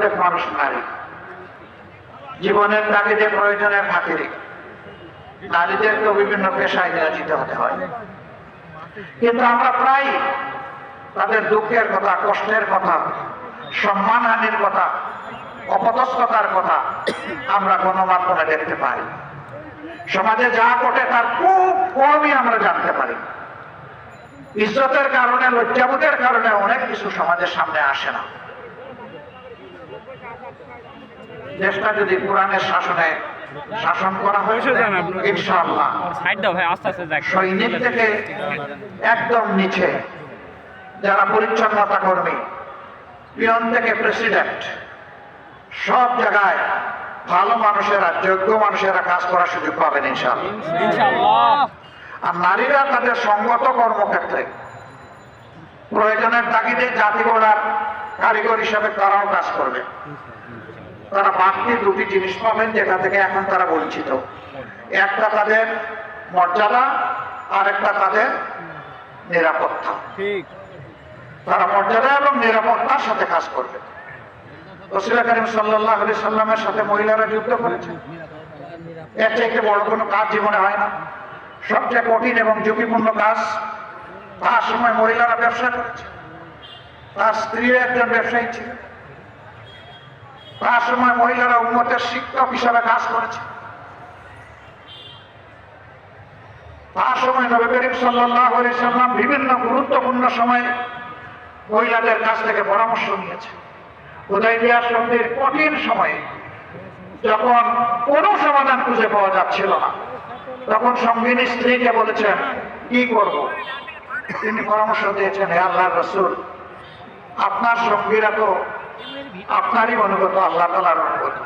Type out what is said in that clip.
প্রত্যেক মানুষ নারী। জীবনের তাগিদে প্রয়োজনের খাতিরে নারীদেরকেও বিভিন্ন পেশায় নিয়োজিত হতে হয়। কিন্তু আমরা প্রায় তাদের দুঃখের কথা, কষ্টের কথা, সম্মানহানির কথা, অপদস্থতার কথা আমরা গণমাধ্যমে দেখতে পাই। সমাজে যা ঘটে তার খুব কমই আমরা জানতে পারি। ইজ্জতের কারণে, লজ্জাবোধের কারণে অনেক কিছু সমাজের সামনে আসে না। দেশটা যদি কোরআনের শাসনে শাসন করা হয়েছে ইনশাআল্লাহ। সৈনিক থেকে একদম নিচে যারা পরিচ্ছন্নতা কর্মী পিয়ন থেকে প্রেসিডেন্ট সব জায়গায় ভালো মানুষেরা যোগ্য মানুষেরা কাজ করার সুযোগ পাবেন ইনশাআল্লাহ। ইনশাআল্লাহ। আর নারীরা তাদের সঙ্গত কর্মক্ষেত্রে প্রয়োজনের তাগিদে জাতি গড়ার কারিগর হিসাবে তারাও কাজ করবে। তারা বাড়তি দুটি জিনিস পাবেন যেটা থেকে এখন তারা বঞ্চিত। একটা তাদের মর্যাদা আর একটা তাদের নিরাপত্তা। তারা মর্যাদা এবং নিরাপত্তার সাথে কাজ করবে। রসুল করিম সাল্লাহ আলি সাল্লামের সাথে মহিলারা যুদ্ধ করেছে এর চাইতে বড় কোনো কাজ জীবনে হয় না। সবচেয়ে কঠিন এবং ঝুঁকিপূর্ণ কাজ তার সময় মহিলারা ব্যবসা করেছে। তার স্ত্রীও একজন ব্যবসায়ী ছিল। তার সময় মহিলারা উন্মতের শিক্ষক হিসাবে কাজ করেছে। তার সময় বিভিন্ন গুরুত্বপূর্ণ সময়ে মহিলাদের কাছ থেকে পরামর্শ নিয়েছে। হুদাইবিয়া সন্ধির কঠিন সময়ে যখন কোনো সমাধান খুঁজে পাওয়া যাচ্ছিল না, তখন সঙ্গিনী স্ত্রীকে বলেছেন, কি করব? তিনি পরামর্শ দিয়েছেন, হে আল্লাহ রসুল, আপনার সঙ্গীরা তো আপনারই অনুগত আল্লাহ তালার অনুগত